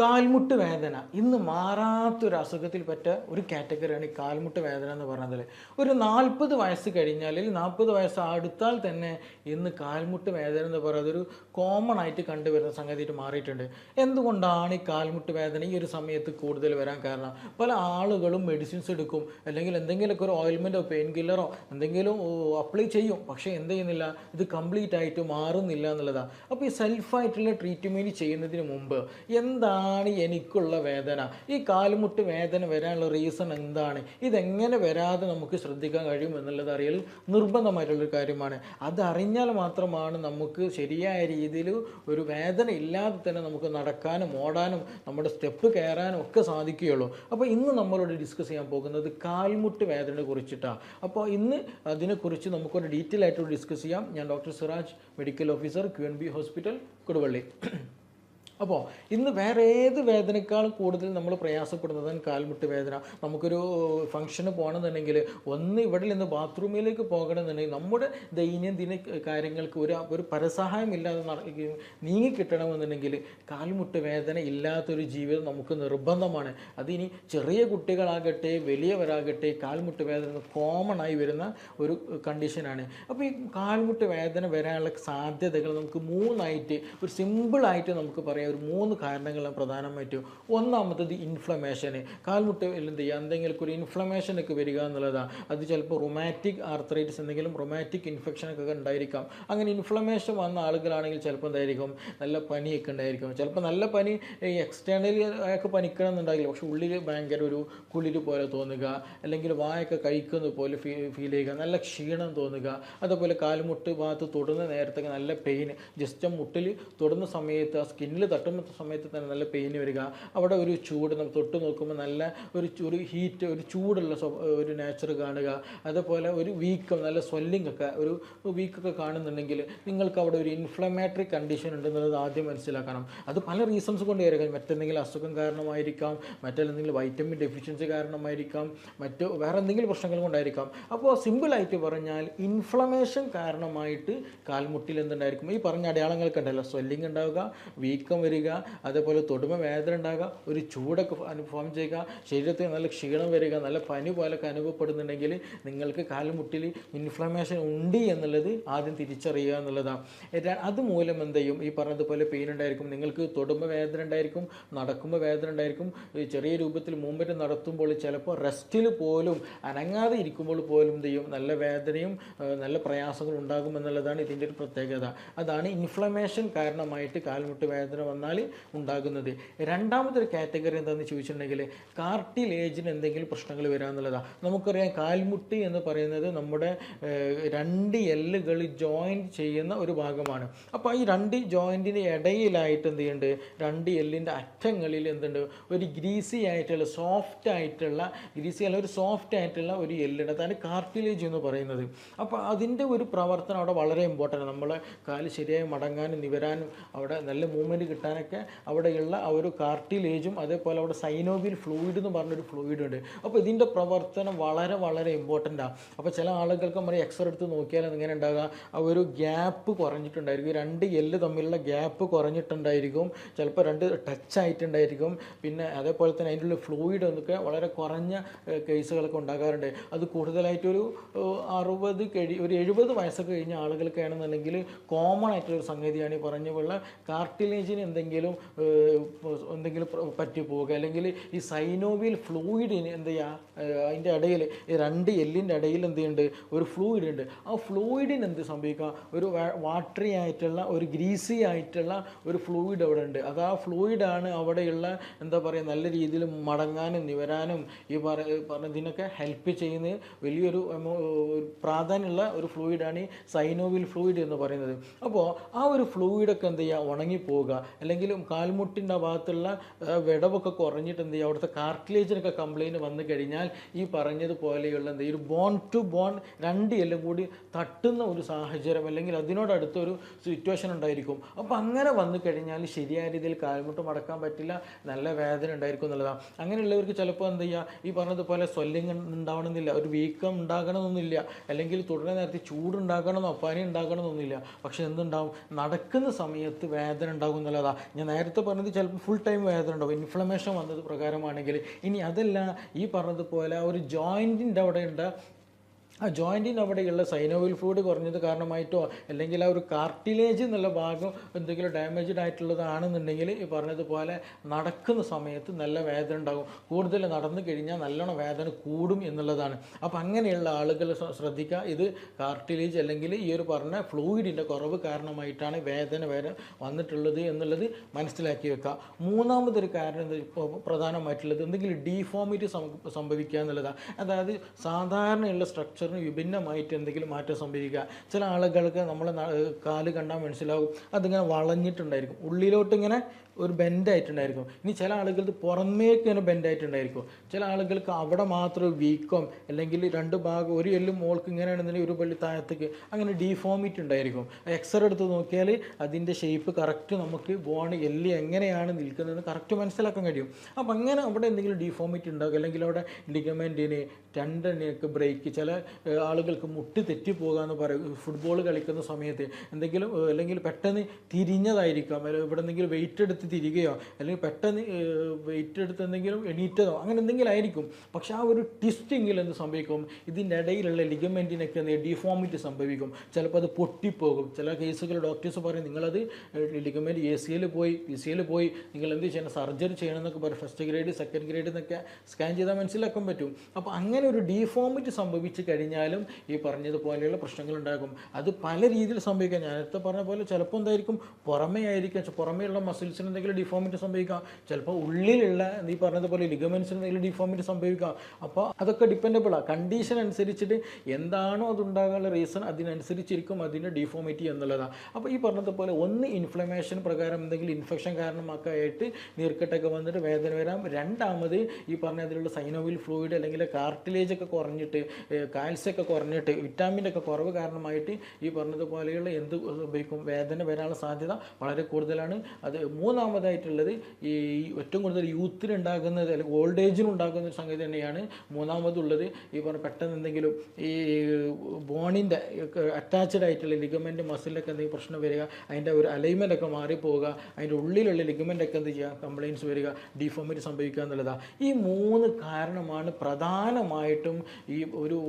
കാൽമുട്ട് വേദന. ഇന്ന് മാറാത്തൊരു അസുഖത്തിൽപ്പെട്ട ഒരു കാറ്റഗറിയാണ് ഈ കാൽമുട്ട് വേദന എന്ന് പറയുന്നത് ഒരു നാൽപ്പത് വയസ്സ് കഴിഞ്ഞാൽ നാൽപ്പത് വയസ്സ് അടുത്താൽ തന്നെ ഇന്ന് കാൽമുട്ട് വേദന എന്ന് പറയുന്നത് ഒരു കോമൺ ആയിട്ട് കണ്ടുവരുന്ന സംഗതിയായിട്ട് മാറിയിട്ടുണ്ട്. എന്തുകൊണ്ടാണ് ഈ കാൽമുട്ട് വേദന ഈ ഒരു സമയത്ത് കൂടുതൽ വരാൻ കാരണം? പല ആളുകളും മെഡിസിൻസ് എടുക്കും അല്ലെങ്കിൽ എന്തെങ്കിലുമൊക്കെ ഒരു ഓയിൽമെന്റോ പെയിൻ കില്ലറോ എന്തെങ്കിലും അപ്ലൈ ചെയ്യും. പക്ഷേ എന്ത് ചെയ്യുന്നില്ല? ഇത് കംപ്ലീറ്റ് ആയിട്ട് മാറുന്നില്ല എന്നുള്ളതാണ് അപ്പോൾ ഈ സെൽഫായിട്ടുള്ള ട്രീറ്റ്മെന്റ് ചെയ്യുന്നതിന് മുമ്പ് എന്താണ് എനിക്കുള്ള വേദന? ഈ കാൽമുട്ട് വേദന വരാനുള്ള റീസൺ എന്താണ്? ഇതെങ്ങനെ വരാതെ നമുക്ക് ശ്രദ്ധിക്കാൻ കഴിയും എന്നുള്ളത് അറിയൽ നിർബന്ധമായിട്ടുള്ളൊരു കാര്യമാണ്. അതറിഞ്ഞാൽ മാത്രമാണ് നമുക്ക് ശരിയായ രീതിയിൽ ഒരു വേദന ഇല്ലാതെ തന്നെ നമുക്ക് നടക്കാനും ഓടാനും നമ്മുടെ സ്റ്റെപ്പ് കയറാനും ഒക്കെ സാധിക്കുകയുള്ളൂ. അപ്പോൾ ഇന്ന് നമ്മളോട് ഡിസ്കസ് ചെയ്യാൻ പോകുന്നത് കാൽമുട്ട് വേദനയെ കുറിച്ചിട്ടാണ് അപ്പോൾ ഇന്ന് അതിനെക്കുറിച്ച് നമുക്കൊരു ഡീറ്റെയിൽ ആയിട്ട് ഡിസ്കസ് ചെയ്യാം. ഞാൻ doctor Siraj medical officer Q N B hospital Koduvally. അപ്പോൾ ഇന്ന് വേറെ ഏത് വേദനക്കാളും കൂടുതൽ നമ്മൾ പ്രയാസപ്പെടുന്നതാണ് കാൽമുട്ട് വേദന. നമുക്കൊരു ഫംഗ്ഷന് പോകണമെന്നുണ്ടെങ്കിൽ ഒന്ന് ഇവിടെ നിന്ന് ബാത്റൂമിലേക്ക് പോകണമെന്നുണ്ടെങ്കിൽ നമ്മുടെ ദൈനംദിന കാര്യങ്ങൾക്ക് ഒരു ഒരു പരസഹായം ഇല്ലാതെ നീങ്ങി കിട്ടണമെന്നുണ്ടെങ്കിൽ കാൽമുട്ട് വേദന ഇല്ലാത്തൊരു ജീവിതം നമുക്ക് നിർബന്ധമാണ്. അതിനി ചെറിയ കുട്ടികളാകട്ടെ വലിയവരാകട്ടെ കാൽമുട്ട് വേദന കോമൺ ആയി വരുന്ന ഒരു കണ്ടീഷനാണ് അപ്പോൾ ഈ കാൽമുട്ട് വേദന വരാനുള്ള സാധ്യതകൾ നമുക്ക് മൂന്നായിട്ട് ഒരു സിമ്പിളായിട്ട് നമുക്ക് പറയാം. ഒരു മൂന്ന് കാരണങ്ങളാണ് പ്രധാനമായിട്ടും ഒന്നാമത്തത് ഇൻഫ്ലമേഷന് കാൽമുട്ട് എന്ത് ചെയ്യുക? എന്തെങ്കിലും ഒരു ഇൻഫ്ലമേഷനൊക്കെ വരിക എന്നുള്ളതാണ് അത് ചിലപ്പോൾ റൊമാറ്റിക് ആർത്രൈറ്റിസ് എന്തെങ്കിലും റൊമാറ്റിക് ഇൻഫെക്ഷനൊക്കെ ഉണ്ടായിരിക്കാം. അങ്ങനെ ഇൻഫ്ലമേഷൻ വന്ന ആളുകളാണെങ്കിൽ ചിലപ്പോൾ എന്തായിരിക്കും? നല്ല പനിയൊക്കെ ഉണ്ടായിരിക്കും. ചിലപ്പോൾ നല്ല പനി എക്സ്റ്റേണലി ഒക്കെ പനിക്കണം എന്നുണ്ടാകില്ല പക്ഷെ ഉള്ളിൽ ഭയങ്കര ഒരു കുളിര് പോലെ തോന്നുക. അല്ലെങ്കിൽ വായൊക്കെ കഴിക്കുന്ന പോലെ ഫീൽ ചെയ്യുക. നല്ല ക്ഷീണം തോന്നുക. അതുപോലെ കാൽമുട്ട് ഭാഗത്ത് തൊടുന്ന നേരത്തൊക്കെ നല്ല പെയിൻ ജസ്റ്റ് മുട്ടിൽ തൊടുന്ന സമയത്ത് ആ സ്കിന്നിൽ തട്ടുന്ന സമയത്ത് തന്നെ നല്ല പെയിൻ വരിക. അവിടെ ഒരു ചൂട് നമ്മൾ തൊട്ട് നോക്കുമ്പോൾ നല്ല ഒരു ഒരു ഹീറ്റ് ഒരു ചൂടുള്ള ഒരു നേച്ചർ കാണുക. അതുപോലെ ഒരു വീക്കം നല്ല സ്വെല്ലിംഗ് ഒക്കെ ഒരു വീക്കൊക്കെ കാണുന്നുണ്ടെങ്കിൽ നിങ്ങൾക്ക് അവിടെ ഒരു ഇൻഫ്ലമേറ്ററി കണ്ടീഷൻ ഉണ്ടെന്നുള്ളത് ആദ്യം മനസ്സിലാക്കണം. അത് പല റീസൺസ് കൊണ്ട് വരിക മറ്റെന്തെങ്കിലും അസുഖം കാരണമായിരിക്കാം മറ്റെന്തെങ്കിലും വൈറ്റമിൻ ഡെഫിഷ്യൻസി കാരണമായിരിക്കാം മറ്റ് വേറെ എന്തെങ്കിലും പ്രശ്നങ്ങൾ കൊണ്ടായിരിക്കാം. അപ്പോൾ സിമ്പിളായിട്ട് പറഞ്ഞാൽ ഇൻഫ്ലമേഷൻ കാരണമായിട്ട് കാൽമുട്ടിൽ എന്തുണ്ടായിരിക്കും? ഈ പറഞ്ഞ അടയാളങ്ങൾക്ക് ഉണ്ടല്ലോ സ്വെല്ലിംഗ് ഉണ്ടാവുക വീക്കം വരിക അതേപോലെ തൊടുമ വേദന ഉണ്ടാകുക ഒരു ചൂടൊക്കെ അനുഭവം ചെയ്യുക ശരീരത്തിൽ നല്ല ക്ഷീണം വരിക നല്ല പനി പോലൊക്കെ അനുഭവപ്പെടുന്നുണ്ടെങ്കിൽ നിങ്ങൾക്ക് കാലുമുട്ടിൽ ഇൻഫ്ലമേഷൻ ഉണ്ട് എന്നുള്ളത് ആദ്യം തിരിച്ചറിയുക എന്നുള്ളതാണ് അതുമൂലം എന്ത് ചെയ്യും? ഈ പറഞ്ഞതുപോലെ പെയിൻ ഉണ്ടായിരിക്കും. നിങ്ങൾക്ക് തൊടുമ്പോൾ വേദന ഉണ്ടായിരിക്കും നടക്കുമ്പോൾ വേദന ഉണ്ടായിരിക്കും. ചെറിയ രൂപത്തിൽ മൂവ്മെന്റ് നടത്തുമ്പോൾ ചിലപ്പോൾ റെസ്റ്റിൽ പോലും അനങ്ങാതെ ഇരിക്കുമ്പോൾ പോലും എന്ത് ചെയ്യും? നല്ല വേദനയും നല്ല പ്രയാസങ്ങളും ഉണ്ടാകും എന്നുള്ളതാണ് ഇതിന്റെ ഒരു പ്രത്യേകത. അതാണ് ഇൻഫ്ലമേഷൻ കാരണമായിട്ട് കാൽമുട്ട് വേദന വന്നാൽ ഉണ്ടാകുന്നത്. രണ്ടാമത്തെ കാറ്റഗറി എന്താണെന്ന് ചോദിച്ചിട്ടുണ്ടെങ്കിൽ കാർട്ടിലേജിന് എന്തെങ്കിലും പ്രശ്നങ്ങൾ വരാമെന്നുള്ളതാണ് നമുക്കറിയാം കാൽമുട്ടി എന്ന് പറയുന്നത് നമ്മുടെ രണ്ട് എല്ലുകൾ ജോയിന്റ് ചെയ്യുന്ന ഒരു ഭാഗമാണ്. അപ്പോൾ ഈ രണ്ട് ജോയിന്റിന് ഇടയിലായിട്ട് എന്ത് ചെയ്യുന്നുണ്ട് രണ്ട് എല്ലിന്റെ അറ്റങ്ങളിൽ എന്തുണ്ട്? ഒരു ഗ്രീസി ആയിട്ടുള്ള സോഫ്റ്റ് ആയിട്ടുള്ള ഗ്രീസി അല്ല ഒരു സോഫ്റ്റ് ആയിട്ടുള്ള ഒരു എല്ലുണ്ട് അതാണ് കാർട്ടിലേജ് എന്ന് പറയുന്നത്. അപ്പോൾ അതിന്റെ ഒരു പ്രവർത്തനം അവിടെ വളരെ ഇമ്പോർട്ടന്റ് നമ്മളെ കാൽ ശരിയായി മടങ്ങാനും നിവരാനും അവിടെ നല്ല മൂവ്മെന്റ് കിട്ടാനൊക്കെ അവിടെയുള്ള ആ ഒരു കാർട്ടിലേജും അതേപോലെ അവിടെ സൈനോബിൻ ഫ്ലൂയിഡ് എന്ന് പറഞ്ഞൊരു ഫ്ലൂയിഡ് ഉണ്ട്. അപ്പോൾ ഇതിന്റെ പ്രവർത്തനം വളരെ വളരെ ഇമ്പോർട്ടന്റ് ആണ് അപ്പോൾ ചില ആളുകൾക്ക് നമ്മൾ എക്സ്റേ എടുത്ത് നോക്കിയാൽ എങ്ങനെ ഉണ്ടാകുക ആ ഒരു ഗ്യാപ്പ് കുറഞ്ഞിട്ടുണ്ടായിരിക്കും. രണ്ട് എല്ല് തമ്മിലുള്ള ഗ്യാപ്പ് കുറഞ്ഞിട്ടുണ്ടായിരിക്കും. ചിലപ്പോൾ രണ്ട് ടച്ച് ആയിട്ടുണ്ടായിരിക്കും. പിന്നെ അതേപോലെ തന്നെ അതിന്റെ ഉള്ളിൽ ഫ്ലൂയിഡ് എന്നൊക്കെ വളരെ കുറഞ്ഞ കേസുകളൊക്കെ ഉണ്ടാകാറുണ്ട്. അത് കൂടുതലായിട്ടൊരു അറുപത് കഴി ഒരു എഴുപത് വയസ്സൊക്കെ കഴിഞ്ഞ ആളുകൾക്കാണെന്നുണ്ടെങ്കിൽ കോമൺ ആയിട്ടുള്ള സംഗതിയാണ് ഈ പറഞ്ഞ പോലെ കാർട്ടിലേജിന് എന്തെങ്കിലും എന്തെങ്കിലും പറ്റിപ്പോവുക പറ്റി പോവുക. അല്ലെങ്കിൽ ഈ സൈനോവിയൽ ഫ്ലൂയിഡിന് എന്ത് ചെയ്യുക അതിന്റെ ഇടയിൽ രണ്ട് എല്ലിന്റെ ഇടയിൽ എന്ത് ചെയ്യുന്നുണ്ട്? ഒരു ഫ്ലൂയിഡ് ഉണ്ട്. ആ ഫ്ലൂയിഡിന് എന്ത് സംഭവിക്കുക? ഒരു വാട്ടറി ആയിട്ടുള്ള ഒരു ഗ്രീസി ആയിട്ടുള്ള ഒരു ഫ്ലൂയിഡ് അവിടെ ഉണ്ട്. അത് ആ ഫ്ലൂയിഡാണ് അവിടെയുള്ള എന്താ പറയുക നല്ല രീതിയിൽ മടങ്ങാനും നിവരാനും ഈ പറ പറഞ്ഞതിനൊക്കെ ഹെൽപ്പ് ചെയ്യുന്ന വലിയൊരു പ്രാധാന്യമുള്ള ഒരു ഫ്ലൂയിഡാണ് ഈ സൈനോവിൽ ഫ്ലൂയിഡ് എന്ന് പറയുന്നത്. അപ്പോൾ ആ ഒരു ഫ്ലൂയിഡൊക്കെ എന്ത് ചെയ്യുക? ഉണങ്ങിപ്പോവുക. അല്ലെങ്കിൽ കാൽമുട്ടിന്റെ ഭാഗത്തുള്ള ആ, വിടവൊക്കെ കുറഞ്ഞിട്ട് എന്ത് ചെയ്യുക അവിടുത്തെ കാർട്ടിലേജിനൊക്കെ കംപ്ലൈന്റ് വന്നു കഴിഞ്ഞാൽ ഈ പറഞ്ഞതുപോലെയുള്ള എന്ത് ഒരു ബോൺ ടു ബോൺ രണ്ട് എല്ലും കൂടി തട്ടുന്ന ഒരു സാഹചര്യം അല്ലെങ്കിൽ അതിനോടടുത്തൊരു സിറ്റുവേഷൻ ഉണ്ടായിരിക്കും. അപ്പോൾ അങ്ങനെ വന്നു കഴിഞ്ഞാൽ ശരിയായ രീതിയിൽ കാൽമുട്ട് മടക്കാൻ പറ്റില്ല നല്ല വേദന ഉണ്ടായിരിക്കും എന്നുള്ളതാണ് അങ്ങനെയുള്ളവർക്ക് ചിലപ്പോൾ എന്ത് ചെയ്യുക ഈ പറഞ്ഞതുപോലെ സ്വല്ലിങ് ഉണ്ടാവണമെന്നില്ല ഒരു വീക്കം ഉണ്ടാകണമെന്നൊന്നുമില്ല അല്ലെങ്കിൽ തുടരെ നേരത്തെ ചൂടുണ്ടാകണമെന്നോ പനി ഉണ്ടാകണമെന്നൊന്നുമില്ല പക്ഷെ എന്തുണ്ടാവും നടക്കുന്ന സമയത്ത് വേദന ഉണ്ടാകും എന്നുള്ളത്. ഞാൻ നേരത്തെ പറഞ്ഞത് ചിലപ്പോൾ ഫുൾ ടൈം വേദന ഉണ്ടാവും. ഇൻഫ്ലമേഷൻ വന്നത് പ്രകാരമാണെങ്കിൽ ഇനി അതല്ല ഈ പറഞ്ഞതുപോലെ ഒരു ജോയിന്റിന്റെ അവിടെ ഉണ്ട് ആ ജോയിന്റിന് അവിടെയുള്ള സൈനോവിൽ ഫ്ലൂയിഡ് കുറഞ്ഞത് കാരണമായിട്ടോ അല്ലെങ്കിൽ ആ ഒരു കാർട്ടിലേജ് എന്നുള്ള ഭാഗം എന്തെങ്കിലും ഡാമേജ്ഡ് ആയിട്ടുള്ളതാണെന്നുണ്ടെങ്കിൽ ഈ പറഞ്ഞതുപോലെ നടക്കുന്ന സമയത്ത് നല്ല വേദന ഉണ്ടാകും. കൂടുതൽ നടന്നു കഴിഞ്ഞാൽ നല്ലോണം വേദന കൂടും എന്നുള്ളതാണ്. അപ്പോൾ അങ്ങനെയുള്ള ആളുകൾ ശ്ര- ശ്രദ്ധിക്കുക ഇത് കാർട്ടിലേജ് അല്ലെങ്കിൽ ഈ ഒരു പറഞ്ഞ ഫ്ലൂയിഡിന്റെ കുറവ് കാരണമായിട്ടാണ് വേദന വരെ വന്നിട്ടുള്ളത് എന്നുള്ളത് മനസ്സിലാക്കി വെക്കുക മൂന്നാമതൊരു കാരണം എന്താ ഇപ്പോൾ പ്രധാനമായിട്ടുള്ളത് എന്തെങ്കിലും ഡീഫോമിറ്റി സംഭവിക്കുക എന്നുള്ളതാണ് അതായത് സാധാരണയുള്ള സ്ട്രക്ചറിന് വിഭിന്നമായിട്ട് എന്തെങ്കിലും മാറ്റം സംഭവിക്കുക. ചില ആളുകൾക്ക് നമ്മൾ കാൽ കണ്ടാൽ മനസ്സിലാവും. അതിങ്ങനെ വളഞ്ഞിട്ടുണ്ടായിരിക്കും. ഉള്ളിലോട്ട് ഇങ്ങനെ ഒരു ബെൻഡായിട്ടുണ്ടായിരിക്കും. ഇനി ചില ആളുകൾക്ക് പുറമേക്ക് ഇങ്ങനെ ബെൻഡായിട്ടുണ്ടായിരിക്കും. ചില ആളുകൾക്ക് അവിടെ മാത്രം വീക്കം അല്ലെങ്കിൽ രണ്ട് ഭാഗം ഒരു എല്ലും മോൾക്ക് ഇങ്ങനെയാണെന്നുണ്ടെങ്കിൽ ഒരു പള്ളി താഴത്തേക്ക് അങ്ങനെ ഡീഫോമിറ്റി ഉണ്ടായിരിക്കും. എക്സ്റേ എടുത്ത് നോക്കിയാൽ അതിന്റെ ഷേപ്പ് കറക്റ്റ് നമുക്ക് ബോൺ എല്ല് എങ്ങനെയാണ് നിൽക്കുന്നതെന്ന് കറക്റ്റ് മനസ്സിലാക്കാൻ കഴിയും. അപ്പം അങ്ങനെ അവിടെ എന്തെങ്കിലും ഡീഫോമിറ്റി ഉണ്ടാകും. അല്ലെങ്കിൽ അവിടെ ലിഗമെന്റിന് രണ്ടെണ്ണയൊക്കെ ബ്രേക്ക് ചില ആളുകൾക്ക് മുട്ടി തെറ്റിപ്പോകുക എന്ന് പറയും. ഫുട്ബോൾ കളിക്കുന്ന സമയത്ത് എന്തെങ്കിലും അല്ലെങ്കിൽ പെട്ടെന്ന് തിരിഞ്ഞതായിരിക്കാം. ഇവിടെ എന്തെങ്കിലും വെയിറ്റ് എടുത്ത് തിരികെയോ അല്ലെങ്കിൽ പെട്ടെന്ന് വെയിറ്റ് എടുത്ത് എന്തെങ്കിലും എണീറ്റതോ അങ്ങനെ എന്തെങ്കിലും ആയിരിക്കും. പക്ഷെ ആ ഒരു ട്വിസ്റ്റിങ്ങിൽ എന്ത് സംഭവിക്കും? ഇതിന്റെ ഇടയിലുള്ള ലിഗമെന്റിനൊക്കെ ഡിഫോമിറ്റി സംഭവിക്കും. ചിലപ്പോൾ അത് പൊട്ടിപ്പോകും. ചില കേസുകൾ ഡോക്ടേഴ്സ് പറയും നിങ്ങളത് ലിഗമെന്റ് എ സിയിൽ പോയി പി സിയിൽ പോയി നിങ്ങൾ എന്ത് ചെയ്യണം? സർജറി ചെയ്യണം എന്നൊക്കെ പറയും. ഫസ്റ്റ് ഗ്രേഡ് സെക്കൻഡ് ഗ്രേഡ് എന്നൊക്കെ സ്കാൻ ചെയ്താൽ മനസ്സിലാക്കാൻ പറ്റും. അപ്പോൾ അങ്ങനെ ഒരു ഡീഫോമിറ്റി സംഭവിച്ചു കഴിഞ്ഞാലും ഈ പറഞ്ഞതുപോലെയുള്ള പ്രശ്നങ്ങൾ ഉണ്ടാകും. അത് പല രീതിയിൽ സംഭവിക്കാം. ഞാൻ നേരത്തെ പറഞ്ഞ പോലെ ചിലപ്പോൾ എന്തായിരിക്കും? പുറമേ ആയിരിക്കും. പുറമേയുള്ള മസിൽസിന് എന്തെങ്കിലും ഡിഫോമിറ്റി സംഭവിക്കാം. ചിലപ്പോൾ ഉള്ളിലുള്ള നീ പറഞ്ഞതുപോലെ ലിഗമെൻസിന് എന്തെങ്കിലും ഡിഫോമിറ്റി സംഭവിക്കാം. അപ്പോൾ അതൊക്കെ ഡിപ്പെൻഡബിളാണ് കണ്ടീഷൻ അനുസരിച്ചിട്ട് എന്താണോ അതുണ്ടാകാനുള്ള റീസൺ അതിനനുസരിച്ചിരിക്കും അതിന്റെ ഡിഫോമിറ്റി എന്നുള്ളതാണ് അപ്പോൾ ഈ പറഞ്ഞതുപോലെ ഒന്ന് ഇൻഫ്ലമേഷൻ പ്രകാരം എന്തെങ്കിലും ഇൻഫെക്ഷൻ കാരണമൊക്കെ ആയിട്ട് നീർക്കെട്ടൊക്കെ വന്നിട്ട് വേദന വരാം. രണ്ടാമത് ഈ പറഞ്ഞ അതിലുള്ള സൈനോവിൽ ഫ്ലൂയിഡ് അല്ലെങ്കിൽ കാർട്ടിലേജ് ഒക്കെ കുറഞ്ഞിട്ട് കാൽസ്യമൊക്കെ കുറഞ്ഞിട്ട് വിറ്റാമിന്റെ ഒക്കെ കുറവ് കാരണമായിട്ട് ഈ പറഞ്ഞതുപോലെയുള്ള എന്ത് സംഭവിക്കും? വേദന വരാനുള്ള സാധ്യത വളരെ കൂടുതലാണ്. അത് മൂന്നാമതായിട്ടുള്ളത് ഈ ഏറ്റവും കൂടുതൽ യൂത്തിൽ ഉണ്ടാകുന്നത് അല്ലെങ്കിൽ ഓൾഡ് ഏജിന് ഉണ്ടാകുന്ന ഒരു സംഗതി തന്നെയാണ്. മൂന്നാമതുള്ളത് ഈ പറഞ്ഞ പെട്ടെന്ന് എന്തെങ്കിലും ഈ ബോണിന്റെ അറ്റാച്ച്ഡ് ആയിട്ടുള്ള ലിഗമെന്റ് മസിലൊക്കെ എന്തെങ്കിലും പ്രശ്നം വരിക അതിന്റെ ഒരു അലൈൻമെന്റ് ഒക്കെ മാറിപ്പോവുക അതിന്റെ ഉള്ളിലുള്ള ലിഗമെന്റ് ഒക്കെ എന്ത് ചെയ്യുക കംപ്ലയിൻസ് വരിക ഡിഫോമിറ്റ് സംഭവിക്കുക എന്നുള്ളതാണ് ഈ മൂന്ന് കാരണമാണ് പ്രധാനമായിട്ടും ഈ ഒരു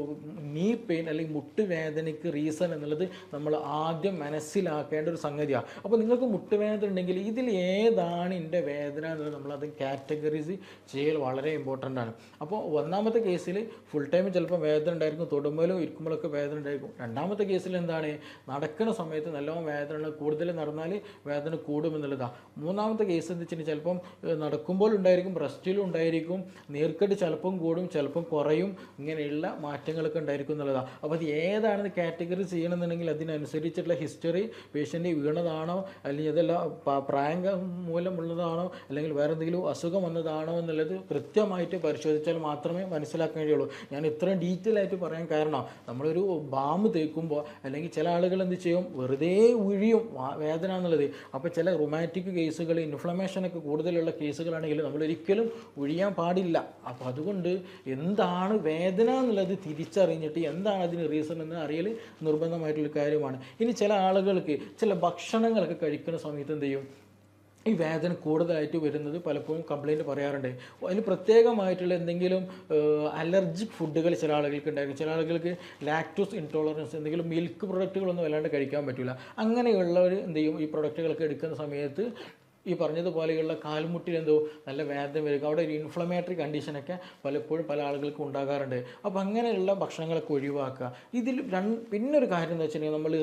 നീ പെയിൻ അല്ലെങ്കിൽ മുട്ടുവേദനയ്ക്ക് റീസൺ എന്നുള്ളത് നമ്മൾ ആദ്യം മനസ്സിലാക്കേണ്ട ഒരു സംഗതിയാണ് അപ്പോൾ നിങ്ങൾക്ക് മുട്ടുവേദന ഉണ്ടെങ്കിൽ ഇതിൽ ഏതാണ് എന്റെ വേദന എന്നുള്ളത് നമ്മളത് കാറ്റഗറീസ് ചെയ്യൽ വളരെ ഇമ്പോർട്ടന്റ് ആണ്. അപ്പോൾ ഒന്നാമത്തെ കേസിൽ ഫുൾ ടൈം ചിലപ്പോൾ വേദന ഉണ്ടായിരിക്കും തൊടുമ്പോലും ഇരിക്കുമ്പോഴൊക്കെ വേദന ഉണ്ടായിരിക്കും. രണ്ടാമത്തെ കേസിൽ എന്താണ്? നടക്കുന്ന സമയത്ത് നല്ലോണം വേദന കൂടുതൽ നടന്നാൽ വേദന കൂടുമെന്നുള്ളതാണ് മൂന്നാമത്തെ കേസ് എന്ന് വെച്ചിട്ടുണ്ടെങ്കിൽ ചിലപ്പം നടക്കുമ്പോൾ ഉണ്ടായിരിക്കും ബ്രസ്റ്റിലും ഉണ്ടായിരിക്കും നീർക്കെട്ട് ചിലപ്പം കൂടും ചിലപ്പം കുറയും ഇങ്ങനെയുള്ള മാറ്റങ്ങളൊക്കെ ഉണ്ടായിരിക്കും എന്നുള്ളതാണ് അപ്പോൾ അത് ഏതാണെന്ന് കാറ്റഗറി ചെയ്യണമെന്നുണ്ടെങ്കിൽ അതിനനുസരിച്ചുള്ള ഹിസ്റ്ററി പേഷ്യന്റ് വീണതാണോ അല്ലെങ്കിൽ അതല്ല പ്രായം മൂലമുള്ളതാണോ? അല്ലെങ്കിൽ വേറെ എന്തെങ്കിലും അസുഖം വന്നതാണോ എന്നുള്ളത് കൃത്യമായിട്ട് പരിശോധിച്ചാൽ മാത്രമേ മനസ്സിലാക്കാൻ കഴിയുള്ളൂ ഞാൻ ഇത്രയും ഡീറ്റെയിൽ ആയിട്ട് പറയാൻ കാരണം നമ്മളൊരു ബാം തേക്കുമ്പോൾ അല്ലെങ്കിൽ ചില ആളുകൾ എന്ത് ചെയ്യും? വെറുതെ ഉഴിയും വേദന എന്നുള്ളത്. അപ്പോൾ ചില റൊമാറ്റിക് കേസുകൾ ഇൻഫ്ലമേഷനൊക്കെ കൂടുതലുള്ള കേസുകളാണെങ്കിൽ നമ്മൾ ഒരിക്കലും ഒഴിയാൻ പാടില്ല. അപ്പോൾ അതുകൊണ്ട് എന്താണ് വേദന എന്നുള്ളത് തിരിച്ചറിഞ്ഞിട്ട് എന്താണ് അതിന് റീസൺ എന്ന് അറിയൽ നിർബന്ധമായിട്ടുള്ള കാര്യമാണ്. ഇനി ചില ആളുകൾക്ക് ചില ഭക്ഷണങ്ങളൊക്കെ കഴിക്കുന്ന സമയത്ത് എന്ത് ചെയ്യും? ഈ വേദന കൂടുതലായിട്ട് വരുന്നത് പലപ്പോഴും കംപ്ലൈന്റ് പറയാറുണ്ട്. അതിന് പ്രത്യേകമായിട്ടുള്ള എന്തെങ്കിലും അലർജിക് ഫുഡുകൾ ചില ആളുകൾക്ക് ഉണ്ടായിരുന്നു ചില ആളുകൾക്ക് ലാക്ടോസ് ഇൻടോളറൻസ് എന്തെങ്കിലും മിൽക്ക് പ്രൊഡക്റ്റുകളൊന്നും വല്ലാണ്ട് കഴിക്കാൻ പറ്റില്ല അങ്ങനെയുള്ളവർ എന്ത് ചെയ്യും? ഈ പ്രൊഡക്റ്റുകളൊക്കെ എടുക്കുന്ന സമയത്ത് ഈ പറഞ്ഞതുപോലെയുള്ള കാൽമുട്ടിൽ എന്തോ നല്ല വേദന വരിക അവിടെ ഒരു ഇൻഫ്ലമേറ്ററി കണ്ടീഷനൊക്കെ പലപ്പോഴും പല ആളുകൾക്കും ഉണ്ടാകാറുണ്ട്. അപ്പോൾ അങ്ങനെയുള്ള ഭക്ഷണങ്ങളൊക്കെ ഒഴിവാക്കുക. ഇതിൽ രണ്ട് പിന്നെ ഒരു കാര്യം എന്ന് വെച്ചിട്ടുണ്ടെങ്കിൽ നമ്മൾ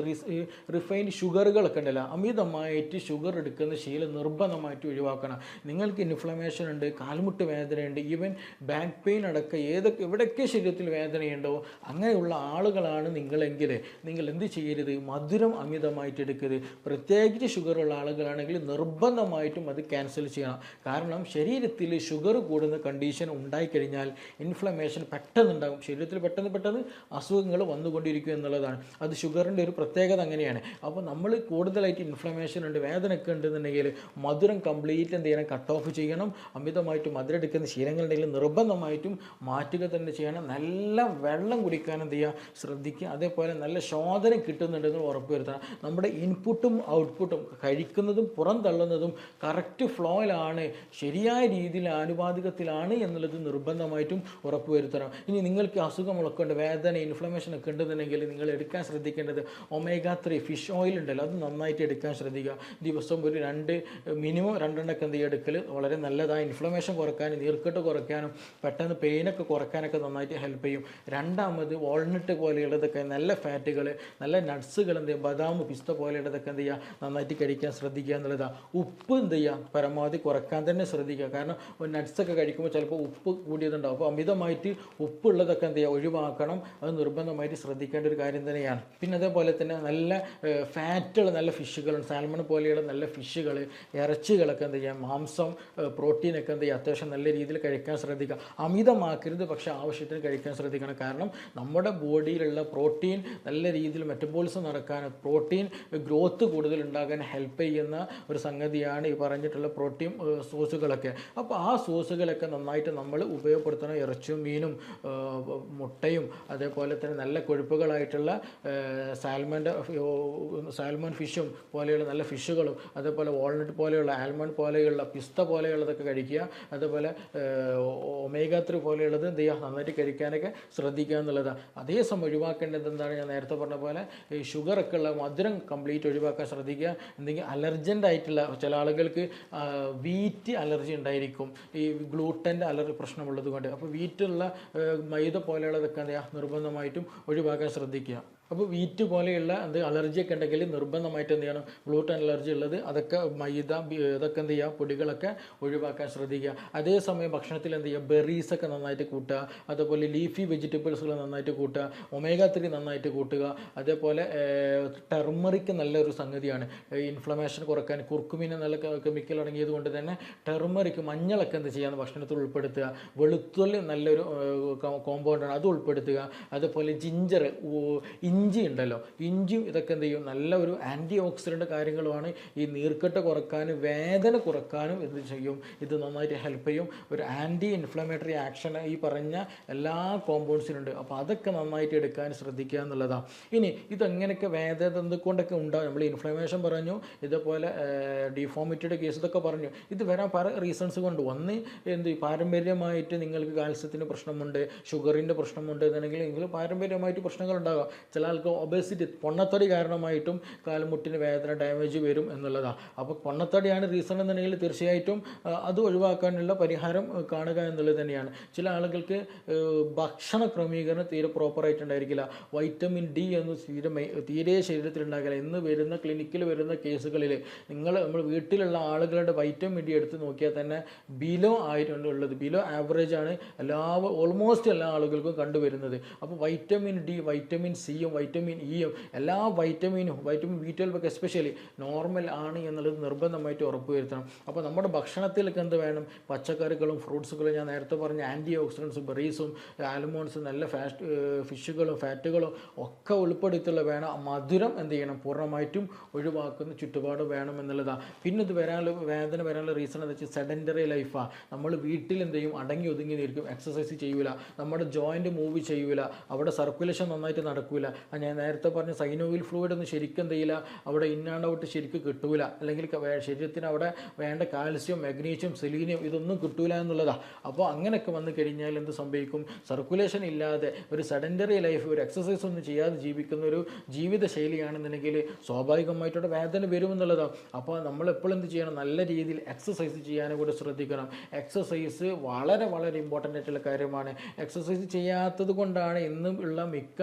റിഫൈൻഡ് ഷുഗറുകളൊക്കെ ഉണ്ടല്ലോ അമിതമായിട്ട് ഷുഗർ എടുക്കുന്ന ശീലം നിർബന്ധമായിട്ട് ഒഴിവാക്കണം. നിങ്ങൾക്ക് ഇൻഫ്ലമേഷൻ ഉണ്ട് കാൽമുട്ട് വേദനയുണ്ട് ഈവൻ ബാക്ക് പെയിൻ അടക്കം ഏതൊക്കെ എവിടെയൊക്കെ ശരീരത്തിൽ വേദനയുണ്ടോ അങ്ങനെയുള്ള ആളുകളാണ് നിങ്ങളെങ്കിൽ. നിങ്ങൾ എന്ത് ചെയ്യരുത്? മധുരം അമിതമായിട്ട് എടുക്കരുത്. പ്രത്യേകിച്ച് ഷുഗറുള്ള ആളുകളാണെങ്കിൽ നിർബന്ധമായിട്ടും അത് ക്യാൻസൽ ചെയ്യണം. കാരണം ശരീരത്തിൽ ഷുഗർ കൂടുന്ന കണ്ടീഷൻ ഉണ്ടായിക്കഴിഞ്ഞാൽ ഇൻഫ്ലമേഷൻ പെട്ടെന്ന് ഉണ്ടാകും ശരീരത്തിൽ പെട്ടെന്ന് പെട്ടെന്ന് അസുഖങ്ങൾ വന്നുകൊണ്ടിരിക്കും എന്നുള്ളതാണ്. അത് ഷുഗറിന്റെ ഒരു പ്രത്യേകത അങ്ങനെയാണ്. അപ്പോൾ നമ്മൾ കൂടുതലായിട്ട് ഇൻഫ്ലമേഷൻ ഉണ്ട് വേദനയൊക്കെ ഉണ്ടെന്നുണ്ടെങ്കിൽ മധുരം കംപ്ലീറ്റ് എന്ത് ചെയ്യണം? കട്ട് ഓഫ് ചെയ്യണം. അമിതമായിട്ട് മധുരം എടുക്കുന്ന ശീലങ്ങളുണ്ടെങ്കിൽ നിർബന്ധമായിട്ടും മാറ്റുക തന്നെ ചെയ്യണം. നല്ല വെള്ളം കുടിക്കാൻ എന്ത് ചെയ്യുക? ശ്രദ്ധിക്കുക. അതേപോലെ നല്ല ശോധന കിട്ടുന്നുണ്ടെന്ന് ഉറപ്പുവരുത്തണം നമ്മുടെ ഇൻപുട്ടും ഔട്ട്പുട്ടും കഴിക്കുന്നതും പുറന്തള്ളുന്നതും കറക്റ്റ് ഫ്ലോയിലാണ് ശരിയായ രീതിയിൽ ആനുപാതികത്തിലാണ് എന്നുള്ളത് നിർബന്ധമായിട്ടും ഉറപ്പുവരുത്തണം. ഇനി നിങ്ങൾക്ക് അസുഖങ്ങളൊക്കെ ഉണ്ട് വേദന ഇൻഫ്ലമേഷൻ ഒക്കെ ഉണ്ടെന്നുണ്ടെങ്കിൽ നിങ്ങൾ എടുക്കാൻ ശ്രദ്ധിക്കേണ്ടത് ഒമേഗ ത്രീ ഫിഷ് ഓയിൽ ഉണ്ടല്ലോ അത് നന്നായിട്ട് എടുക്കാൻ ശ്രദ്ധിക്കുക. ദിവസം ഒരു രണ്ട് മിനിമം രണ്ടെണ്ണൊക്കെ എന്ത് ചെയ്യുക എടുക്കൽ വളരെ നല്ലതാണ്. ഇൻഫ്ലമേഷൻ കുറക്കാനും നീർക്കെട്ട് കുറയ്ക്കാനും പെട്ടെന്ന് പെയിനൊക്കെ കുറയ്ക്കാനൊക്കെ നന്നായിട്ട് ഹെൽപ്പ് ചെയ്യും. രണ്ടാമത് വാൾനട്ട് പോലെയുള്ളതൊക്കെ നല്ല ഫാറ്റുകൾ നല്ല നട്ട്സുകൾ എന്ത് ചെയ്യുക ബദാം പിസ്ത പോലെയുള്ളതൊക്കെ എന്ത് ചെയ്യുക നന്നായിട്ട് കഴിക്കാൻ ശ്രദ്ധിക്കുക എന്നുള്ളതാണ്. ഉപ്പ് എന്ത് ചെയ്യുക പരമാവധി കുറയ്ക്കാൻ തന്നെ ശ്രദ്ധിക്കുക. കാരണം നട്ട്സൊക്കെ കഴിക്കുമ്പോൾ ചിലപ്പോൾ ഉപ്പ് കൂടിയതുണ്ടാവും. അപ്പോൾ അമിതമായിട്ട് ഉപ്പുള്ളതൊക്കെ എന്ത് ചെയ്യുക ഒഴിവാക്കണം. അത് നിർബന്ധമായിട്ട് ശ്രദ്ധിക്കേണ്ട ഒരു കാര്യം തന്നെയാണ്. പിന്നെ അതേപോലെ തന്നെ നല്ല ഫാറ്റുകൾ നല്ല ഫിഷുകളുണ്ട് സാൽമൺ പോലെയുള്ള നല്ല ഫിഷുകൾ ഇറച്ചികളൊക്കെ എന്ത് ചെയ്യുക മാംസം പ്രോട്ടീനൊക്കെ എന്ത് ചെയ്യുക അത്യാവശ്യം നല്ല രീതിയിൽ കഴിക്കാൻ ശ്രദ്ധിക്കുക. അമിതമാക്കരുത് പക്ഷേ ആവശ്യത്തിന് കഴിക്കാൻ ശ്രദ്ധിക്കണം. കാരണം നമ്മുടെ ബോഡിയിലുള്ള പ്രോട്ടീൻ നല്ല രീതിയിൽ മെറ്റബോളിസം നടക്കാൻ പ്രോട്ടീൻ ഗ്രോത്ത് കൂടുതൽ ഉണ്ടാകാൻ ഹെൽപ്പ് ചെയ്യുന്ന ഒരു സംഗതിയാണ് ഈ പറഞ്ഞിട്ടുള്ള പ്രോട്ടീൻ സോസുകളൊക്കെ. അപ്പോൾ ആ സോസുകളൊക്കെ നന്നായിട്ട് നമ്മൾ ഉപയോഗപ്പെടുത്തണം. ഇറച്ചിയും മീനും മുട്ടയും അതേപോലെ തന്നെ നല്ല കൊഴുപ്പുകളായിട്ടുള്ള സാൽമന്റെ സാൽമൺ ഫിഷും പോലെയുള്ള നല്ല ഫിഷുകളും അതേപോലെ വാൾനട്ട് പോലെയുള്ള ആൽമണ്ട് പോലെയുള്ള പിസ്ത പോലെയുള്ളതൊക്കെ കഴിക്കുക. അതേപോലെ ഒമേഗ ത്രീ പോലെയുള്ളത് എന്ത് ചെയ്യുക? നന്നായിട്ട് കഴിക്കാനൊക്കെ ശ്രദ്ധിക്കുക എന്നുള്ളതാണ് അതേസമയം ഒഴിവാക്കേണ്ടത് എന്താണ്? ഞാൻ നേരത്തെ പറഞ്ഞ പോലെ ഈ ഷുഗറൊക്കെ ഉള്ള മധുരം കംപ്ലീറ്റ് ഒഴിവാക്കാൻ ശ്രദ്ധിക്കുക. എന്തെങ്കിലും അലർജന്റ് ആയിട്ടുള്ള ചില ആളുകൾക്ക് വീറ്റ് അലർജി ഉണ്ടായിരിക്കും. ഈ ഗ്ലൂട്ടന്റെ അലർജി പ്രശ്നമുള്ളത് കൊണ്ട് അപ്പോൾ വീറ്റുള്ള മൈദ പോലെയുള്ളതൊക്കെ എന്താ നിർബന്ധമായിട്ടും ഒഴിവാക്കാൻ ശ്രദ്ധിക്കുക. അപ്പോൾ വീറ്റ് പോലെയുള്ള എന്ത് അലർജിയൊക്കെ ഉണ്ടെങ്കിൽ നിർബന്ധമായിട്ട് എന്ത് ചെയ്യണം? ഗ്ലൂട്ടൻ അലർജി ഉള്ളത് അതൊക്കെ മൈദ ഇതൊക്കെ എന്ത് ചെയ്യുക? പൊടികളൊക്കെ ഒഴിവാക്കാൻ ശ്രദ്ധിക്കുക. അതേസമയം ഭക്ഷണത്തിൽ എന്ത് ചെയ്യുക? ബെറീസ് ഒക്കെ നന്നായിട്ട് കൂട്ടുക. അതേപോലെ ലീഫി വെജിറ്റബിൾസുകൾ നന്നായിട്ട് കൂട്ടുക. ഒമേഗ ത്രീ നന്നായിട്ട് കൂട്ടുക. അതേപോലെ ടെർമറിക്ക് നല്ലൊരു സംഗതിയാണ്. ഇൻഫ്ലമേഷൻ കുറയ്ക്കാൻ കുർക്കുമിന് നല്ല കെമിക്കൽ അടങ്ങിയത് കൊണ്ട് തന്നെ ടെർമറിക്ക് മഞ്ഞളൊക്കെ എന്ത് ചെയ്യാന്ന് ഭക്ഷണത്തിൽ ഉൾപ്പെടുത്തുക. വെളുത്തുള്ളി നല്ലൊരു കോമ്പൗണ്ടാണ് അത് ഉൾപ്പെടുത്തുക. അതേപോലെ ജിഞ്ചർ ഇഞ്ചി ഉണ്ടല്ലോ. ഇഞ്ചിയും ഇതൊക്കെ എന്ത് ചെയ്യും? നല്ല ഒരു ആന്റി ഓക്സിഡന്റ് കാര്യങ്ങളുമാണ്. ഈ നീർക്കെട്ട് കുറക്കാനും വേദന കുറക്കാനും ഇത് ചെയ്യും? ഇത് നന്നായിട്ട് ഹെൽപ്പ് ചെയ്യും. ഒരു ആന്റി ഇൻഫ്ലമേറ്ററി ആക്ഷൻ ഈ പറഞ്ഞ എല്ലാ കോമ്പൗണ്ട്സിനുണ്ട് അപ്പോൾ അതൊക്കെ നന്നായിട്ട് എടുക്കാൻ ശ്രദ്ധിക്കുക എന്നുള്ളതാണ് ഇനി ഇതെങ്ങനെയൊക്കെ വേദന എന്തുകൊണ്ടൊക്കെ ഉണ്ടാവും? നമ്മൾ ഇൻഫ്ലമേഷൻ പറഞ്ഞു ഇതേപോലെ ഡിഫോമിറ്റിയുടെ കേസ് ഇതൊക്കെ പറഞ്ഞു. ഇത് വരാൻ പല റീസൺസ് കൊണ്ട്. ഒന്ന് എന്ത് പാരമ്പര്യമായിട്ട് നിങ്ങൾക്ക് കാൽസ്യത്തിന് പ്രശ്നമുണ്ട് ഷുഗറിന്റെ പ്രശ്നമുണ്ട് എന്നുണ്ടെങ്കിൽ നിങ്ങൾ പാരമ്പര്യമായിട്ട് പ്രശ്നങ്ങൾ ഉണ്ടാകാം. ചില ആൾക്ക് ഒബേസിറ്റി പൊണ്ണത്തടി കാരണമായിട്ടും കാൽമുട്ടിന് വേദന ഡാമേജ് വരും എന്നുള്ളതാണ് അപ്പോൾ പൊണ്ണത്തടിയാണ് റീസൺ എന്നുണ്ടെങ്കിൽ തീർച്ചയായിട്ടും അത് ഒഴിവാക്കാനുള്ള പരിഹാരം കാണുക എന്നുള്ളത് തന്നെയാണ്. ചില ആളുകൾക്ക് ഭക്ഷണ ക്രമീകരണം തീരെ പ്രോപ്പറായിട്ട് ഉണ്ടായിരിക്കില്ല. വൈറ്റമിൻ ഡി എന്ന് തീരെ തീരെ ശരീരത്തിൽ ഉണ്ടാകില്ല. ഇന്ന് വരുന്ന ക്ലിനിക്കിൽ വരുന്ന കേസുകളിൽ നിങ്ങൾ നമ്മൾ വീട്ടിലുള്ള ആളുകളുടെ വൈറ്റമിൻ ഡി എടുത്ത് നോക്കിയാൽ തന്നെ ബിലോ ആയിട്ടുണ്ട് ഉള്ളത്. ബിലോ ആവറേജ് ആണ് എല്ലാ ഓൾമോസ്റ്റ് എല്ലാ ആളുകൾക്കും കണ്ടുവരുന്നത്. അപ്പോൾ വൈറ്റമിൻ ഡി വൈറ്റമിൻ സിയും വൈറ്റമിൻ ഇയും എല്ലാ വൈറ്റമിനും വൈറ്റമിൻ ബി ട്വൽവ് ഒക്കെ എസ്പെഷ്യലി നോർമൽ ആണ് എന്നുള്ളത് നിർബന്ധമായിട്ട് ഉറപ്പുവരുത്തണം. അപ്പോൾ നമ്മുടെ ഭക്ഷണത്തിലൊക്കെ എന്ത് വേണം? പച്ചക്കറികളും ഫ്രൂട്ട്സുകളും ഞാൻ നേരത്തെ പറഞ്ഞ ആന്റി ഓക്സിഡൻസും ബെറീസും ആൽമോണ്ട്സും നല്ല ഫാറ്റ് ഫിഷുകളും ഫാറ്റുകളും ഒക്കെ ഉൾപ്പെടുത്തിയുള്ള വേണം. മധുരം എന്ത് ചെയ്യണം? പൂർണമായിട്ടും ഒഴിവാക്കുന്ന ചുറ്റുപാട് വേണം എന്നുള്ളതാണ് പിന്നെ ഇത് വരാനുള്ള വേദന വരാനുള്ള റീസൺ എന്താ വെച്ചാൽ സെഡന്ററി ലൈഫാണ് നമ്മൾ വീട്ടിൽ എന്ത് ചെയ്യും? അടങ്ങി ഒതുങ്ങി നിൽക്കും. എക്സസൈസ് ചെയ്യൂല. നമ്മുടെ ജോയിന്റ് മൂവ് ചെയ്യൂല. അവിടെ സർക്കുലേഷൻ നന്നായിട്ട് നടക്കൂല. ഞാൻ നേരത്തെ പറഞ്ഞ സൈനോവിൽ ഫ്ലൂയിഡ് ഒന്നും ശരിക്കും എന്ത് ചെയ്യില്ല. അവിടെ ആൻഡ് ഔട്ട് ശരിക്കും കിട്ടൂല. അല്ലെങ്കിൽ ശരീരത്തിന് അവിടെ വേണ്ട കാൽസ്യം മഗ്നീഷ്യം സെലീനിയം ഇതൊന്നും കിട്ടൂല എന്നുള്ളതാണ് അപ്പോൾ അങ്ങനെയൊക്കെ വന്നു കഴിഞ്ഞാൽ എന്ത് സംഭവിക്കും? സർക്കുലേഷൻ ഇല്ലാതെ ഒരു സെഡന്ററി ലൈഫ് ഒരു എക്സസൈസ് ഒന്നും ചെയ്യാതെ ജീവിക്കുന്ന ഒരു ജീവിത ശൈലിയാണെന്നുണ്ടെങ്കിൽ സ്വാഭാവികമായിട്ടോടെ വേദന വരുമെന്നുള്ളതാണ് അപ്പോൾ നമ്മൾ എപ്പോഴും എന്ത് ചെയ്യണം? നല്ല രീതിയിൽ എക്സസൈസ് ചെയ്യാനും കൂടെ ശ്രദ്ധിക്കണം. എക്സസൈസ് വളരെ വളരെ ഇമ്പോർട്ടന്റ് ആയിട്ടുള്ള കാര്യമാണ്. എക്സസൈസ് ചെയ്യാത്തത് കൊണ്ടാണ് ഇന്നും ഉള്ള മിക്ക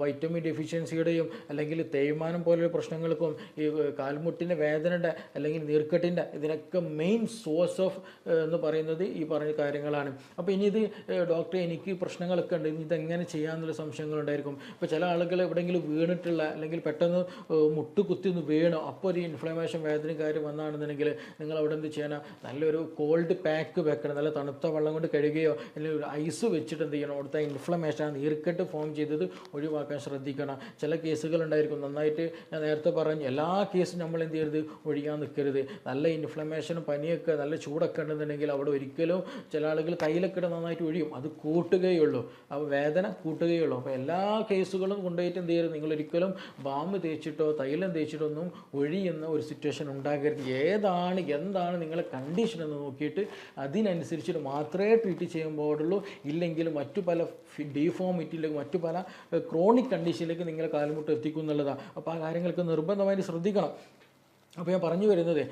വൈറ്റമിൻ ഡെഫിഷ്യൻസിയുടെയും അല്ലെങ്കിൽ തേയ്മാനം പോലെയുള്ള പ്രശ്നങ്ങൾക്കും ഈ കാൽമുട്ടിന്റെ വേദനയുടെ അല്ലെങ്കിൽ നീർക്കെട്ടിന്റെ ഇതിനൊക്കെ മെയിൻ സോഴ്സ് ഓഫ് എന്ന് പറയുന്നത് ഈ പറഞ്ഞ കാര്യങ്ങളാണ്. അപ്പോൾ ഇനി ഇത് ഡോക്ടറെ എനിക്ക് പ്രശ്നങ്ങളൊക്കെ ഉണ്ട്. ഇനി ഇതെങ്ങനെ ചെയ്യാമെന്നുള്ള സംശയങ്ങളുണ്ടായിരിക്കും ഇപ്പോൾ ചില ആളുകൾ എവിടെയെങ്കിലും വീണിട്ടുള്ള അല്ലെങ്കിൽ പെട്ടെന്ന് മുട്ട് കുത്തി ഒന്ന് വീണോ അപ്പോൾ ഒരു ഇൻഫ്ലമേഷൻ വേദന കാര്യം വന്നാണെന്നുണ്ടെങ്കിൽ നിങ്ങൾ അവിടെ എന്ത് ചെയ്യണം? നല്ലൊരു കോൾഡ് പാക്ക് വെക്കണം. നല്ല തണുത്ത വെള്ളം കൊണ്ട് കഴുകുകയോ അല്ലെങ്കിൽ ഒരു ഐസ് വെച്ചിട്ട് എന്ത് ചെയ്യണം? അവിടുത്തെ ഇൻഫ്ലമേഷൻ നീർക്കെട്ട് ഫോം ചെയ്തത് ഒഴിവാക്കാൻ ശ്രദ്ധിക്കണം. ശ്രദ്ധിക്കണം. ചില കേസുകൾ ഉണ്ടായിരിക്കും. നന്നായിട്ട് ഞാൻ നേരത്തെ പറഞ്ഞു എല്ലാ കേസും നമ്മൾ എന്ത് ചെയ്യരുത്? ഒഴിയാൻ നിൽക്കരുത്. നല്ല ഇൻഫ്ലമേഷനും പനിയൊക്കെ നല്ല ചൂടൊക്കെ ഉണ്ടെന്നുണ്ടെങ്കിൽ അവിടെ ഒരിക്കലും ചില ആളുകൾ തൈലൊക്കെ നന്നായിട്ട് ഒഴിയും. അത് കൂട്ടുകയുള്ളൂ. അപ്പോൾ വേദന കൂട്ടുകയുള്ളൂ. അപ്പോൾ എല്ലാ കേസുകളും കൊണ്ടുപോയിട്ട് എന്ത് ചെയ്യരുത്? നിങ്ങളൊരിക്കലും ബാമ്പ് തേച്ചിട്ടോ തൈലം തേച്ചിട്ടോ ഒന്നും ഒഴിയുന്ന ഒരു സിറ്റുവേഷൻ ഉണ്ടാകരുത്. ഏതാണ് എന്താണ് നിങ്ങളെ കണ്ടീഷൻ എന്ന് നോക്കിയിട്ട് അതിനനുസരിച്ചിട്ട് മാത്രമേ ട്രീറ്റ് ചെയ്യാൻ പാടുള്ളൂ. ഇല്ലെങ്കിൽ മറ്റു പല ഡീഫോമിറ്റിയിലേക്ക് മറ്റു പല ക്രോണിക് കണ്ടീഷനിലേക്ക് നിങ്ങളെ കാൽമുട്ട് എത്തിക്കും എന്നുള്ളതാണ് അപ്പോൾ ആ കാര്യങ്ങൾക്ക് നിർബന്ധമായിട്ട് ശ്രദ്ധിക്കണം. അപ്പോൾ ഞാൻ പറഞ്ഞു വരുന്നത്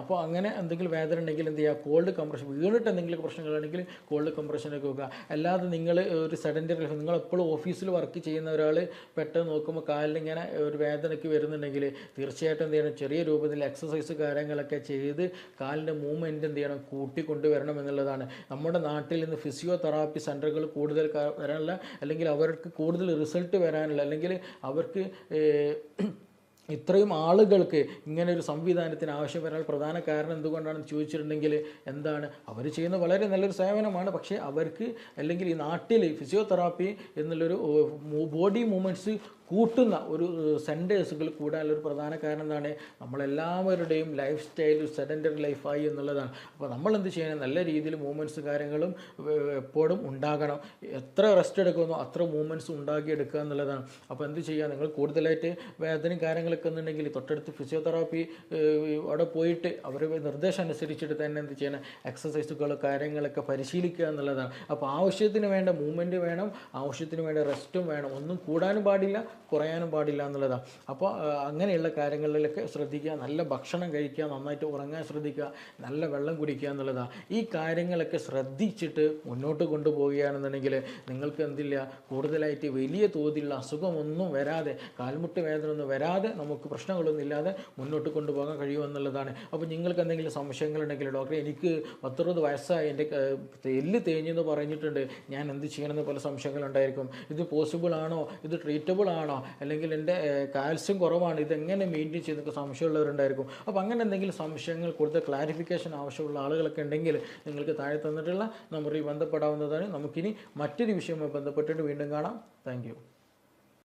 അപ്പോൾ അങ്ങനെ എന്തെങ്കിലും വേദന ഉണ്ടെങ്കിൽ എന്ത് ചെയ്യുക കോൾഡ് കംപ്രഷൻ വീണിട്ട് എന്തെങ്കിലും പ്രശ്നങ്ങളുണ്ടെങ്കിൽ കോൾഡ് കംപ്രഷനൊക്കെ വെക്കുക. അല്ലാതെ നിങ്ങൾ ഒരു സെഡന്ററി നിങ്ങൾ എപ്പോഴും ഓഫീസിൽ വർക്ക് ചെയ്യുന്ന ഒരാൾ പെട്ടെന്ന് നോക്കുമ്പോൾ കാലിലിങ്ങനെ ഒരു വേദനയ്ക്ക് വരുന്നുണ്ടെങ്കിൽ തീർച്ചയായിട്ടും എന്ത് ചെയ്യണം? ചെറിയ രൂപത്തിൽ എക്സസൈസ് കാര്യങ്ങളൊക്കെ ചെയ്ത് കാലിന്റെ മൂവ്മെന്റ് എന്ത് ചെയ്യണം? കൂട്ടിക്കൊണ്ടുവരണം എന്നുള്ളതാണ്. നമ്മുടെ നാട്ടിൽ ഇന്ന് ഫിസിയോതെറാപ്പി സെന്ററുകൾ കൂടുതൽ വരാനുള്ള അല്ലെങ്കിൽ അവർക്ക് കൂടുതൽ റിസൾട്ട് വരാനുള്ള അല്ലെങ്കിൽ അവർക്ക് ഇത്രയും ആളുകൾക്ക് ഇങ്ങനെ ഒരു സംവിധാനത്തിന് ആവശ്യം വരാൻ പ്രധാന കാരണം എന്തുകൊണ്ടാണെന്ന് ചോദിച്ചിട്ടുണ്ടെങ്കിൽ എന്താണ്? അവർ ചെയ്യുന്ന വളരെ നല്ലൊരു സേവനമാണ്. പക്ഷേ അവർക്ക് അല്ലെങ്കിൽ ഈ നാട്ടിൽ ഫിസിയോതെറാപ്പി എന്നുള്ളൊരു ബോഡി മൂവ്മെന്റ്സ് കൂട്ടുന്ന ഒരു സെന്റേഴ്സുകൾ കൂടാനുള്ള ഒരു പ്രധാന കാരണം എന്താണ്? നമ്മളെല്ലാവരുടെയും ലൈഫ് സ്റ്റൈൽ സെഡന്ററി ലൈഫായി എന്നുള്ളതാണ്. അപ്പോൾ നമ്മൾ എന്ത് ചെയ്യണം? നല്ല രീതിയിൽ മൂവ്മെന്റ്സ് കാര്യങ്ങളും എപ്പോഴും ഉണ്ടാകണം. എത്ര റെസ്റ്റ് എടുക്കുന്നു അത്ര മൂവ്മെന്റ്സ് ഉണ്ടാക്കിയെടുക്കുക എന്നുള്ളതാണ്. അപ്പോൾ എന്ത് ചെയ്യുക? നിങ്ങൾ കൂടുതലായിട്ട് വേദനയും കാര്യങ്ങളൊക്കെ ഉണ്ടെങ്കിൽ തൊട്ടടുത്ത് ഫിസിയോതെറാപ്പി അവിടെ പോയിട്ട് അവർ നിർദ്ദേശം അനുസരിച്ചിട്ട് തന്നെ എന്ത് ചെയ്യണം? എക്സസൈസുകൾ കാര്യങ്ങളൊക്കെ പരിശീലിക്കുക എന്നുള്ളതാണ്. അപ്പോൾ ആവശ്യത്തിന് വേണ്ട മൂവ്മെന്റ് വേണം. ആവശ്യത്തിന് വേണ്ട റെസ്റ്റും വേണം. ഒന്നും കൂടാനും പാടില്ല. കുറയാനും പാടില്ല എന്നുള്ളതാണ് അപ്പോൾ അങ്ങനെയുള്ള കാര്യങ്ങളിലൊക്കെ ശ്രദ്ധിക്കുക നല്ല ഭക്ഷണം കഴിക്കുക നന്നായിട്ട് ഉറങ്ങാൻ ശ്രദ്ധിക്കുക നല്ല വെള്ളം കുടിക്കുക എന്നുള്ളതാണ് ഈ കാര്യങ്ങളൊക്കെ ശ്രദ്ധിച്ചിട്ട് മുന്നോട്ട് കൊണ്ടുപോവുകയാണെന്നുണ്ടെങ്കിൽ നിങ്ങൾക്ക് എന്തില്ല കൂടുതലായിട്ട് വലിയ തോതിലുള്ള അസുഖമൊന്നും വരാതെ കാൽമുട്ട് വേദന ഒന്നും വരാതെ നമുക്ക് പ്രശ്നങ്ങളൊന്നും ഇല്ലാതെ മുന്നോട്ട് കൊണ്ടുപോകാൻ കഴിയുമെന്നുള്ളതാണ് അപ്പോൾ നിങ്ങൾക്ക് എന്തെങ്കിലും സംശയങ്ങളുണ്ടെങ്കിൽ ഡോക്ടറെ എനിക്ക് പത്തറുപത് വയസ്സായി എന്റെ എല്ല് തേഞ്ഞെന്ന് പറഞ്ഞിട്ടുണ്ട്. ഞാൻ എന്ത് ചെയ്യണമെന്ന് പല സംശയങ്ങളുണ്ടായിരിക്കും. ഇത് പോസിബിൾ ആണോ ഇത് ട്രീറ്റബിൾ ആണോ അല്ലെങ്കിൽ എന്റെ കാൽസ്യം കുറവാണ് ഇതെങ്ങനെ മെയിന്റെയിൻ ചെയ്യുന്നൊക്കെ സംശയമുള്ളവരുണ്ടായിരിക്കും. അപ്പോൾ അങ്ങനെ എന്തെങ്കിലും സംശയങ്ങൾ കൂടുതൽ ക്ലാരിഫിക്കേഷൻ ആവശ്യമുള്ള ആളുകളൊക്കെ ഉണ്ടെങ്കിൽ നിങ്ങൾക്ക് താഴെ തന്നിട്ടുള്ള നമ്പറിൽ ബന്ധപ്പെടാവുന്നതാണ്. നമുക്കിനി മറ്റൊരു വിഷയവുമായി ബന്ധപ്പെട്ടിട്ട് വീണ്ടും കാണാം. താങ്ക്